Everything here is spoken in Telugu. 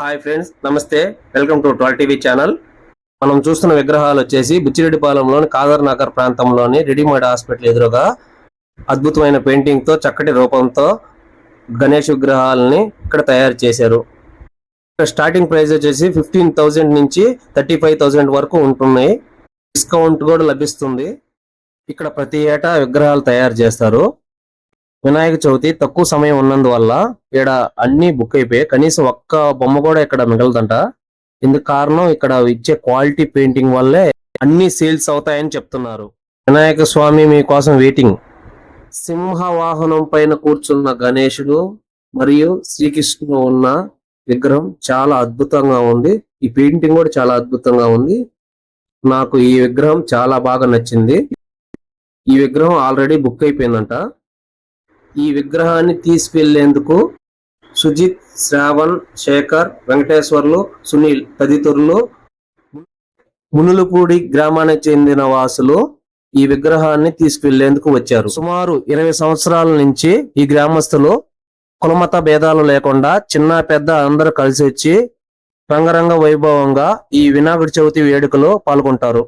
హాయ్ ఫ్రెండ్స్ నమస్తే. Welcome to twelve TV channel. మనం చూస్తున్న విగ్రహాలు వచ్చేసి బుచ్చిరెడ్డిపాలెంలోని కాదర్ నగర్ ప్రాంతంలోని రెడీమేడ్ హాస్పిటల్ ఎదురుగా అద్భుతమైన పెయింటింగ్తో చక్కటి రూపంతో గణేష్ విగ్రహాలని ఇక్కడ తయారు చేశారు. ఇక్కడ స్టార్టింగ్ ప్రైస్ వచ్చేసి ఫిఫ్టీన్ థౌజండ్ నుంచి థర్టీ ఫైవ్ థౌసండ్ వరకు ఉంటున్నాయి. డిస్కౌంట్ కూడా లభిస్తుంది. ఇక్కడ ప్రతి ఏటా విగ్రహాలు తయారు చేస్తారు. వినాయక చవితి తక్కువ సమయం ఉన్నందువల్ల ఇక్కడ అన్ని బుక్ అయిపోయాయి. కనీసం ఒక్క బొమ్మ కూడా ఇక్కడ మిగలదంట. ఇందుకు కారణం ఇక్కడ ఇచ్చే క్వాలిటీ పెయింటింగ్ వల్లే అన్ని సేల్స్ అవుతాయని చెప్తున్నారు. వినాయక స్వామి మీకోసం వెయిటింగ్ సింహ వాహనం పైన కూర్చున్న గణేశుడు మరియు శ్రీకృష్ణుడు ఉన్న విగ్రహం చాలా అద్భుతంగా ఉంది. ఈ పెయింటింగ్ కూడా చాలా అద్భుతంగా ఉంది. నాకు ఈ విగ్రహం చాలా బాగా నచ్చింది. ఈ విగ్రహం ఆల్రెడీ బుక్ అయిపోయిందంట. ఈ విగ్రహాన్ని తీసుకెళ్ళేందుకు సుజిత్ శ్రావణ్ శేఖర్ వెంకటేశ్వర్లు సునీల్ తదితరులు మునులపూడి గ్రామానికి చెందిన వాసులు ఈ విగ్రహాన్ని తీసుకెళ్ళేందుకు వచ్చారు. సుమారు ఇరవై సంవత్సరాల నుంచి ఈ గ్రామస్తులు కులమత భేదాలు లేకుండా చిన్న పెద్ద అందరూ కలిసి వచ్చి రంగరంగ వైభవంగా ఈ వినాయకుడి చవితి వేడుకలో పాల్గొంటారు.